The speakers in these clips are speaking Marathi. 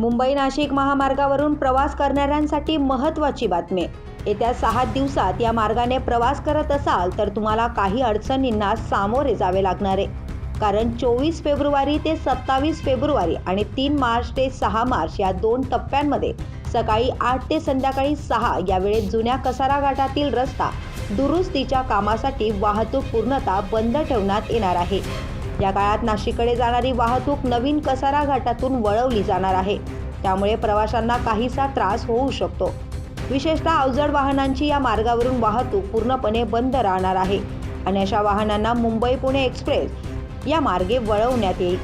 मुंबई नाशिक महामार्गावरून प्रवास करणाऱ्यांसाठी महत्त्वाची बातमी. येत्या सहा दिवसात या मार्गाने प्रवास करत असाल तर तुम्हाला काही अडचणींना सामोरे जावे लागणार. आहे कारण चोवीस फेब्रुवारी ते सत्तावीस फेब्रुवारी आणि तीन मार्च ते सहा मार्च या दोन टप्प्यांमध्ये सकाळी आठ ते संध्याकाळी सहा यावेळेत जुन्या कसारा घाटातील रस्ता दुरुस्तीच्या कामासाठी वाहतूक पूर्णतः बंद ठेवण्यात येणार आहे. या काळात नाशिककडे जाणारी वाहतूक नवीन कसारा घाटातून वळवली जाणार आहे. त्यामुळे प्रवाशांना काहीसा त्रास होऊ शकतो. विशेषतः अवजड वाहनांची या मार्गावरून वाहतूक पूर्णपणे बंद राहणार आहे आणि अशा वाहनांना मुंबई पुणे एक्सप्रेस या मार्गे वळवण्यात येईल.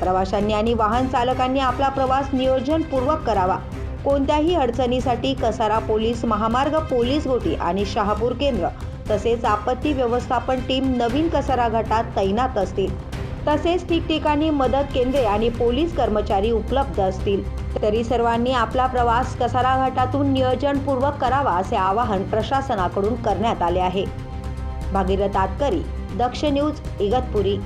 प्रवाशांनी आणि वाहन चालकांनी आपला प्रवास नियोजनपूर्वक करावा. कोणत्याही अडचणीसाठी कसारा पोलीस महामार्ग पोलीस गोटी आणि शहापूर केंद्र तसेच आपत्ती व्यवस्थापन टीम नवीन कसारा घाटात तैनात असतील. तसेच ठिकठिकाणी मदत केंद्रे आणि पोलीस कर्मचारी उपलब्ध असतील. तरी सर्वांनी आपला प्रवास कसारा घाटातून नियोजनपूर्वक करावा असे आवाहन प्रशासनाकडून करण्यात आले आहे. भागीरथ आतकरी दक्ष न्यूज इगतपुरी.